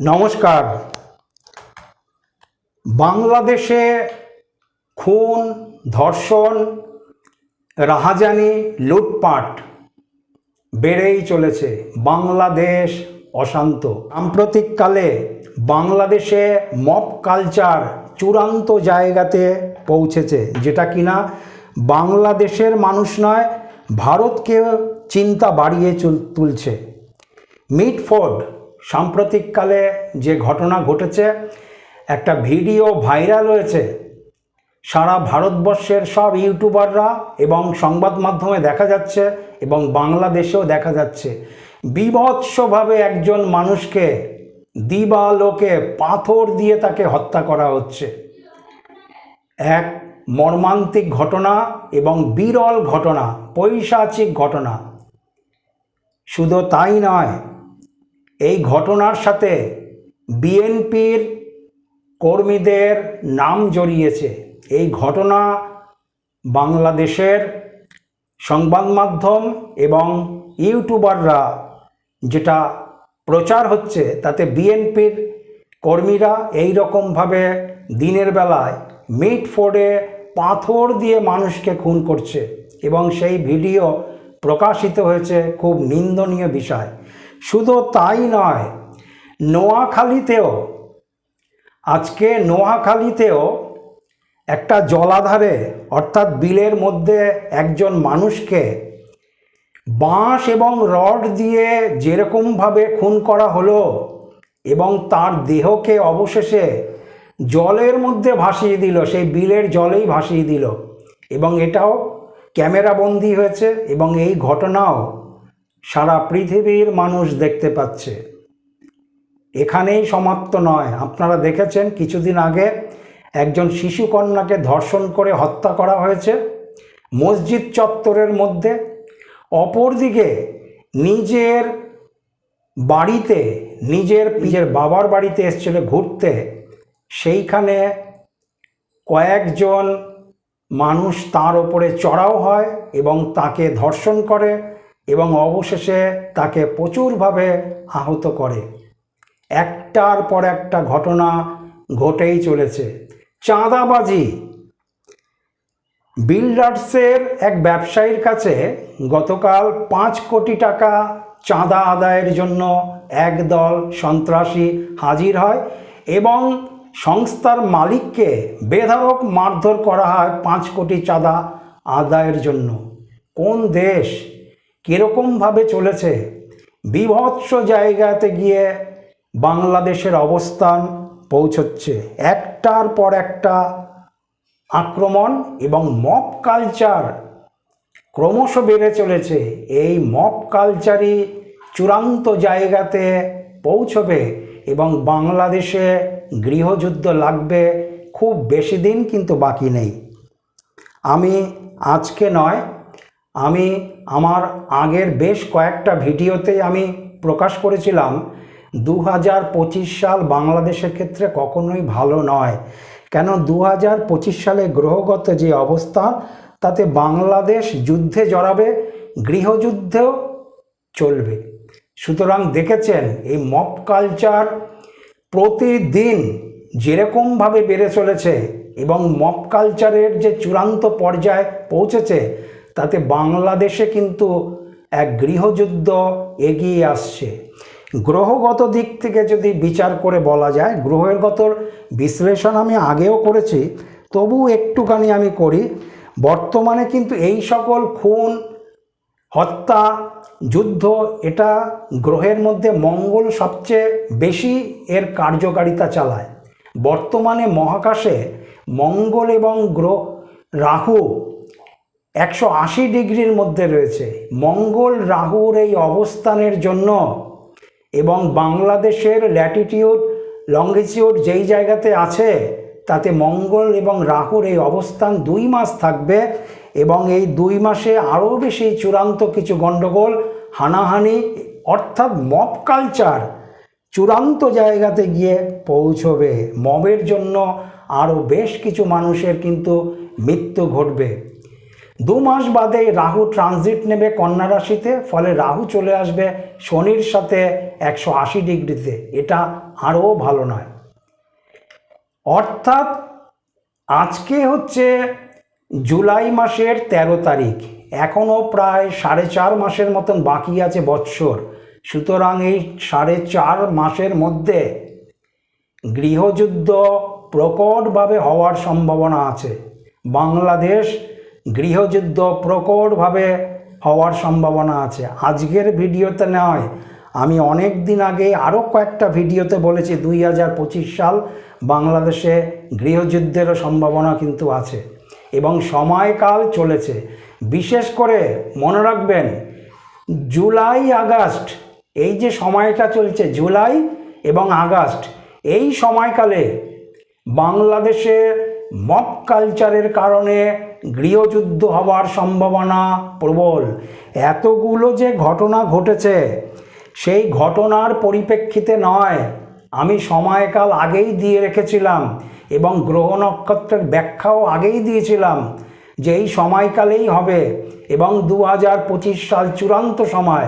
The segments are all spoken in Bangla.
নমস্কার। বাংলাদেশে খুন, ধর্ষণ, রাহাজানি, লুটপাট বেড়েই চলেছে। বাংলাদেশ অশান্ত। সাম্প্রতিককালে বাংলাদেশে মপ কালচার চূড়ান্ত জায়গাতে পৌঁছেছে, যেটা কিনা বাংলাদেশের মানুষ নয় ভারতকে চিন্তা বাড়িয়ে তুলছে। মিটফোর্ড সাম্প্রতিককালে যে ঘটনা ঘটেছে, একটা ভিডিও ভাইরাল হয়েছে। সারা ভারতবর্ষের সব ইউটিউবাররা এবং সংবাদ মাধ্যমে দেখা যাচ্ছে এবং বাংলাদেশেও দেখা যাচ্ছে। বিভৎসভাবে একজন মানুষকে দিবালোকে পাথর দিয়ে তাকে হত্যা করা হচ্ছে। এক মর্মান্তিক ঘটনা এবং বিরল ঘটনা, পৈশাচিক ঘটনা। শুধু তাই নয় এই ঘটনার সাথে বিএনপির কর্মীদের নাম জড়িয়েছে। এই ঘটনা বাংলাদেশের সংবাদ মাধ্যম এবং ইউটিউবাররা যেটা প্রচার হচ্ছে, তাতে বিএনপির কর্মীরা এই রকমভাবে দিনের বেলায় মিটফোর্ডে পাথর দিয়ে মানুষকে খুন করছে এবং সেই ভিডিও প্রকাশিত হয়েছে খুব নিন্দনীয় বিষয়। শুধু তাই নয়, নোয়াখালীতেও, আজকে নোয়াখালীতেও একটা জলাধারে, অর্থাৎ বিলের মধ্যে একজন মানুষকে বাঁশ এবং রড দিয়ে যেরকমভাবে খুন করা হলো এবং তার দেহকে অবশেষে জলের মধ্যে ভাসিয়ে দিল, সেই বিলের জলেই ভাসিয়ে দিল এবং এটাও ক্যামেরাবন্দি হয়েছে এবং এই ঘটনাও সারা পৃথিবীর মানুষ দেখতে পাচ্ছে। এখানেই সমাপ্ত নয়। আপনারা দেখেছেন কিছুদিন আগে একজন শিশু কন্যাকে ধর্ষণ করে হত্যা করা হয়েছে। মসজিদ চত্বরের মধ্যে অপরদিকে নিজের বাড়িতে, নিজের নিজের বাবার বাড়িতে এসেছিল ঘুরতে। সেইখানে কয়েকজন মানুষ তার ওপরে চড়াও হয় এবং তাকে ধর্ষণ করে। এবং অবশেষে তাকে প্রচুরভাবে আহত করে। একটার পর একটা ঘটনা ঘটেই চলেছে। চাঁদাবাজি। বিল্ডার্সের এক ব্যবসায়ীর কাছে গতকাল পাঁচ কোটি টাকা চাঁদা আদায়ের জন্য একদল সন্ত্রাসী হাজির হয় এবং সংস্থার মালিককে বেধারক মারধর করা হয় পাঁচ কোটি চাঁদা আদায়ের জন্য। কোন দেশ কীরকমভাবে চলেছে? বিভৎস জায়গাতে গিয়ে বাংলাদেশের অবস্থান পৌঁছচ্ছে। একটার পর একটা আক্রমণ এবং মপ কালচার ক্রমশ বেড়ে চলেছে। এই মপ কালচারই চূড়ান্ত জায়গাতে পৌঁছবে এবং বাংলাদেশে গৃহযুদ্ধ লাগবে খুব বেশি দিন কিন্তু বাকি নেই। আমি আজকে নয়, আমি আমার আগের বেশ কয়েকটা ভিডিওতে আমি প্রকাশ করেছিলাম দু হাজার পঁচিশ সাল বাংলাদেশের ক্ষেত্রে কখনোই ভালো নয়। কেন দু হাজার পঁচিশ সালে গ্রহগত যে অবস্থা, তাতে বাংলাদেশ যুদ্ধে জড়াবে, গৃহযুদ্ধেও চলবে। সুতরাং দেখেছেন, এই মপ কালচার প্রতিদিন যেরকমভাবে বেড়ে চলেছে এবং মপ কালচারের যে চূড়ান্ত পর্যায়ে পৌঁছেছে তাতে বাংলাদেশে কিন্তু এক গৃহযুদ্ধ এগিয়ে আসছে। গ্রহগত দিক থেকে যদি বিচার করে বলা যায়, গ্রহের গত বিশ্লেষণ আমি আগেও করেছি তবু একটুখানি আমি করি, বর্তমানে কিন্তু এই সকল খুন, হত্যা, যুদ্ধ, এটা গ্রহের মধ্যে মঙ্গল সবচেয়ে বেশি এর কার্যকারিতা চালায়। বর্তমানে মহাকাশে মঙ্গল এবং গ্রহ, রাহু একশো আশি ডিগ্রির মধ্যে রয়েছে। মঙ্গল রাহুর এই অবস্থানের জন্য এবং বাংলাদেশের ল্যাটিটিউড লঙ্গিটিউড যেই জায়গাতে আছে, তাতে মঙ্গল এবং রাহুর এই অবস্থান দুই মাস থাকবে এবং এই দুই মাসে আরও বেশি চূড়ান্ত কিছু গণ্ডগোল, হানাহানি, অর্থাৎ মব কালচার চূড়ান্ত জায়গাতে গিয়ে পৌঁছবে। মবের জন্য আরও বেশ কিছু মানুষের কিন্তু মৃত্যু ঘটবে। দু মাস বাদে রাহু ট্রানজিট নেবে কন্যা রাশিতে, ফলে রাহু চলে আসবে শনির সাথে একশো আশি ডিগ্রিতে। এটা আরও ভালো নয়। অর্থাৎ আজকে হচ্ছে জুলাই মাসের ১৩ তারিখ। এখনও প্রায় সাড়ে চার মাসের মতন বাকি আছে বৎসর। সুতরাং এই সাড়ে চার মাসের মধ্যে গৃহযুদ্ধ প্রকটভাবে হওয়ার সম্ভাবনা আছে। বাংলাদেশ গৃহযুদ্ধ প্রকটভাবে হওয়ার সম্ভাবনা আছে। আজকের ভিডিওতে নয়, আমি অনেক দিন আগে আরও কয়েকটা ভিডিওতে বলেছি, দুই হাজার পঁচিশ সাল বাংলাদেশে গৃহযুদ্ধেরও সম্ভাবনা কিন্তু আছে এবং সময়কাল চলেছে। বিশেষ করে মনে রাখবেন, জুলাই আগস্ট, এই যে সময়টা চলছে, জুলাই এবং আগস্ট, এই সময়কালে বাংলাদেশে মব কালচারের কারণে গৃহযুদ্ধ হওয়ার সম্ভাবনা প্রবল। এতগুলো যে ঘটনা ঘটেছে, সেই ঘটনার পরিপ্রেক্ষিতে নয়। আমি সময়কাল আগেই দিয়ে রেখেছিলাম এবং গ্রহ নক্ষত্রের ব্যাখ্যাও আগেই দিয়েছিলাম যে এই সময়কালেই হবে এবং দু হাজার পঁচিশ সাল চূড়ান্ত সময়।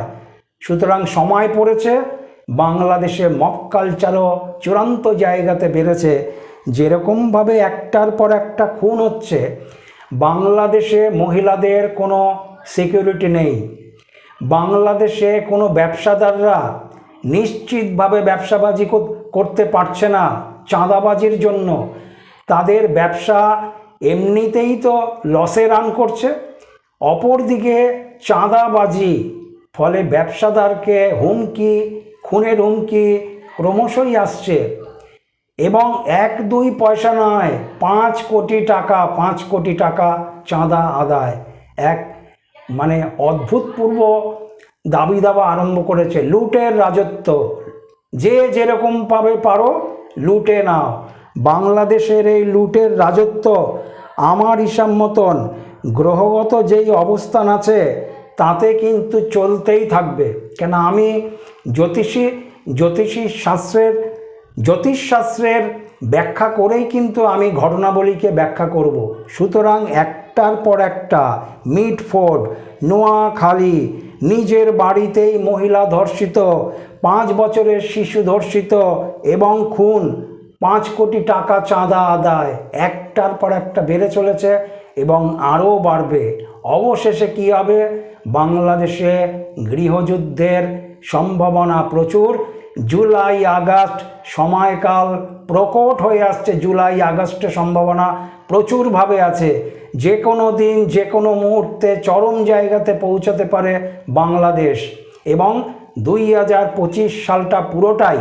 সুতরাং সময় পড়েছে, বাংলাদেশে মক কালচারও চূড়ান্ত জায়গাতে বেড়েছে। যেরকমভাবে একটার পর একটা খুন হচ্ছে বাংলাদেশে মহিলাদের কোনো সিকিউরিটি নেই। বাংলাদেশে কোনো ব্যবসাদাররা নিশ্চিতভাবে ব্যবসাবাজি কর- করতে পারছে না চাঁদাবাজির জন্য। তাদের ব্যবসা এমনিতেই তো লসে রান করছে। অপরদিকে চাঁদাবাজি, ফলে ব্যবসাদারকে হুমকি, খুনের হুমকি ক্রমশই আসছে। এবং এক দুই পয়সা নয়, পাঁচ কোটি টাকা, পাঁচ কোটি টাকা চাঁদা আদায়। এক মানে অদ্ভুতপূর্ব দাবি দাবা আরম্ভ করেছে, লুটের রাজত্ব। যে যেরকম পাবে পারো, লুটে নাও। বাংলাদেশের এই লুটের রাজত্ব আমার হিসাব মতন গ্রহগত যেই অবস্থান আছে, তাতে কিন্তু চলতেই থাকবে। কেন আমি জ্যোতিষী জ্যোতিষী শাস্ত্রের জ্যোতিষশাস্ত্রের ব্যাখ্যা করেই কিন্তু আমি ঘটনাবলীকে ব্যাখ্যা করব। সুতরাং একটার পর একটা, মিটফোর্ড, নোয়াখালী, নিজের বাড়িতেই মহিলা ধর্ষিত, পাঁচ বছরের শিশু ধর্ষিত এবং খুন, পাঁচ কোটি টাকা চাঁদা আদায়। একটার পর একটা বেড়ে চলেছে এবং আরও বাড়বে। অবশেষে কী হবে? বাংলাদেশে গৃহযুদ্ধের সম্ভাবনা প্রচুর। জুলাই আগস্ট সময়কাল প্রকট হয়ে আসছে। জুলাই আগস্টে সম্ভাবনা প্রচুরভাবে আছে। যে কোনো দিন যে কোনো মুহূর্তে চরম জায়গাতে পৌঁছাতে পারে বাংলাদেশ। এবং দুই হাজার পঁচিশ সালটা পুরোটাই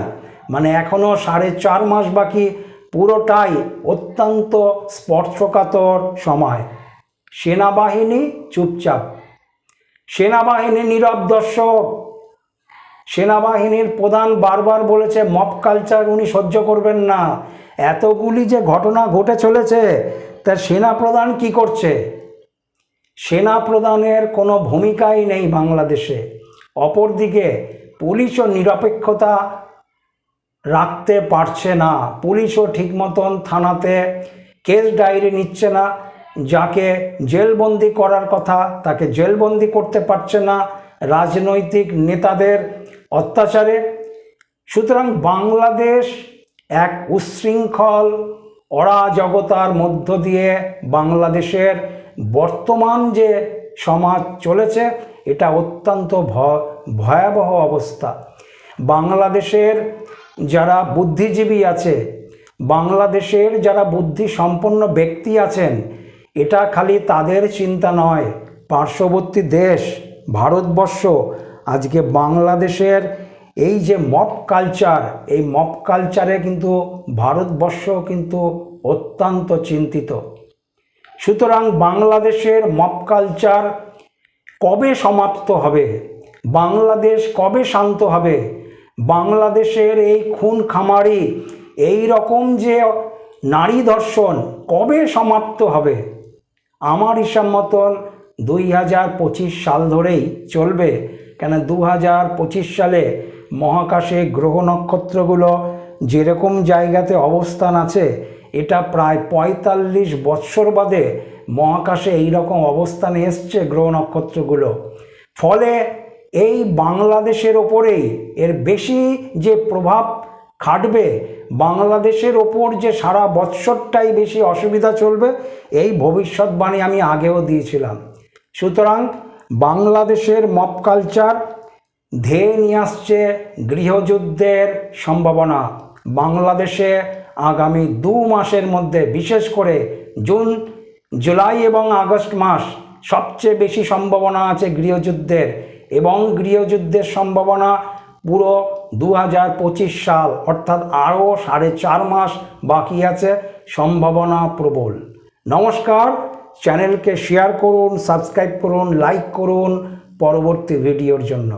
মানে এখনও সাড়ে চার মাস বাকি, পুরোটাই অত্যন্ত স্পর্শকাতর সময়। সেনাবাহিনী চুপচাপ। সেনাবাহিনী নীরব দর্শক। সেনাবাহিনীর প্রধান বারবার বলেছে মপ কালচার উনি সহ্য করবেন না। এতগুলি যে ঘটনা ঘটে চলেছে, তা সেনা প্রধান কি করছে? সেনা প্রধানের কোনো ভূমিকাই নেই বাংলাদেশে। অপরদিকে, পুলিশও নিরপেক্ষতা রাখতে পারছে না। পুলিশও ঠিক মতন থানাতে কেস ডায়েরি নিচ্ছে না। যাকে জেলবন্দি করার কথা, তাকে জেলবন্দি করতে পারছে না। রাজনৈতিক নেতাদের অত্যাচারে। সুতরাং বাংলাদেশ এক উচ্ছৃঙ্খল, অরাজকতার মধ্য দিয়ে বাংলাদেশের বর্তমান যে সমাজ চলেছে, এটা অত্যন্ত ভয়াবহ অবস্থা। বাংলাদেশের যারা বুদ্ধিজীবী আছে, বাংলাদেশের যারা বুদ্ধি সম্পন্ন ব্যক্তি আছেন, এটা খালি তাদের চিন্তা নয়। পার্শ্ববর্তী দেশ, ভারতবর্ষ আজকে বাংলাদেশের এই যে মপ কালচার, এই মপ কালচারে কিন্তু ভারতবর্ষ কিন্তু অত্যন্ত চিন্তিত। সুতরাং বাংলাদেশের মপ কালচার কবে সমাপ্ত হবে? বাংলাদেশ কবে শান্ত হবে? বাংলাদেশের এই খুন খামারি, এই রকম যে নারী ধর্ষণ কবে সমাপ্ত হবে? আমার হিসাব মতন দুই হাজার পঁচিশ সাল ধরেই চলবে। কেন দু হাজার পঁচিশ সালে মহাকাশে গ্রহ নক্ষত্রগুলো যেরকম জায়গাতে অবস্থান আছে, এটা প্রায় পঁয়তাল্লিশ বৎসর বাদে মহাকাশে এই রকম অবস্থানে এসছে গ্রহ নক্ষত্রগুলো। ফলে এই বাংলাদেশের ওপরেই এর বেশি যে প্রভাব খাটবে, বাংলাদেশের ওপর যে সারা বৎসরটাই বেশি অসুবিধা চলবে, এই ভবিষ্যৎবাণী আমি আগেও দিয়েছিলাম। সুতরাং বাংলাদেশের মপ কালচার, ধেয়ে নিয়ে আসছে গৃহযুদ্ধের সম্ভাবনা। বাংলাদেশে আগামী দু মাসের মধ্যে, বিশেষ করে জুন, জুলাই এবং আগস্ট মাস, সবচেয়ে বেশি সম্ভাবনা আছে গৃহযুদ্ধের এবং গৃহযুদ্ধের সম্ভাবনা পুরো দু হাজার পঁচিশ সাল, অর্থাৎ আরও সাড়ে চার মাস বাকি আছে, সম্ভাবনা প্রবল। নমস্কার চ্যানেলকে শেয়ার করুন সাবস্ক্রাইব করুন লাইক করুন পরবর্তী ভিডিওর জন্য।